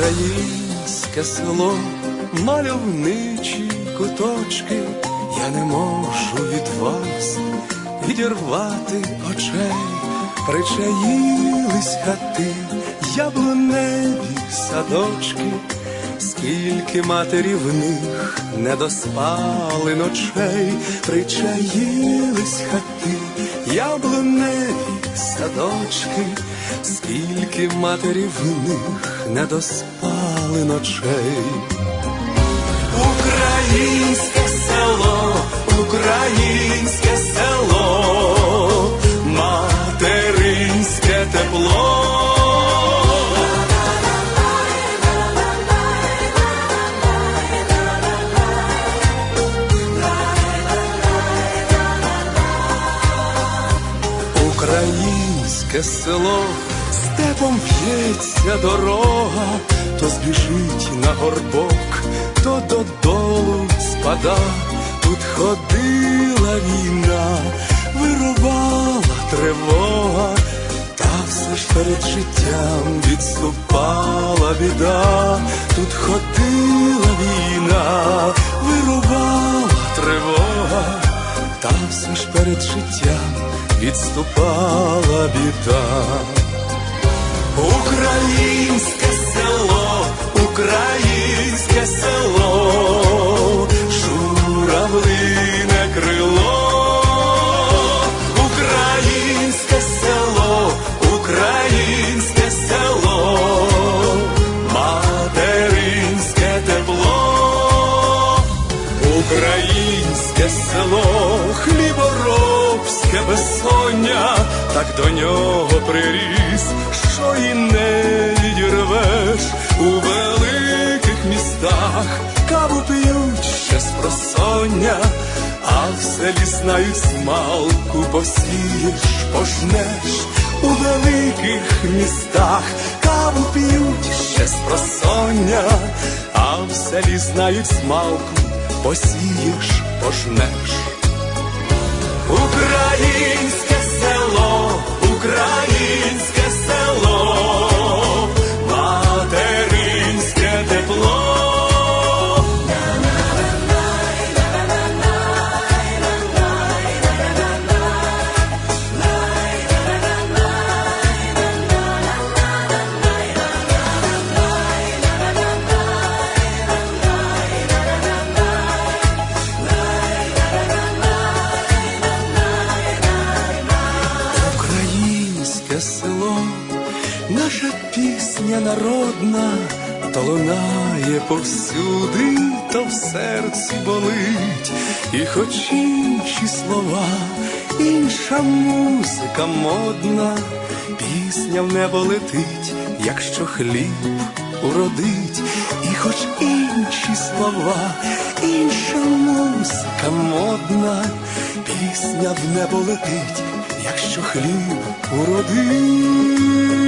Українське село, мальовничі куточки, я не можу від вас відірвати очей, причаїлись хати, яблуневі садочки, скільки матері в них не доспали ночей, причаїлись хати, яблуневі садочки, скільки матерів них не доспали ночей. Українське село, українське село, Українське село, степом п'ється дорога, то збіжить на горбок, то додолу спада. Тут ходила війна, вирувала тривога, та все ж перед життям відступала біда. Тут ходила війна, вирувала тривога та все ж перед життям відступала біда. Українське село, українське село, журавлине крило, українське село, українське село, материнське тепло. Українське село, хліборобське безсоння, так до нього приріс, що і не відірвеш. У великих містах, каву п'ють ще з просоння, а в селі знають смалку посієш, пожнеш. У великих містах, каву п'ють ще з просоння, а в селі знають смалку посієш, пожнеш. Українське село, українське пісня народна, то лунає повсюди, то в серці болить, і хоч інші слова, інша музика модна, пісня в небо летить, якщо хліб уродить, і хоч інші слова, інша музика модна, пісня в небо летить, якщо хліб уродить.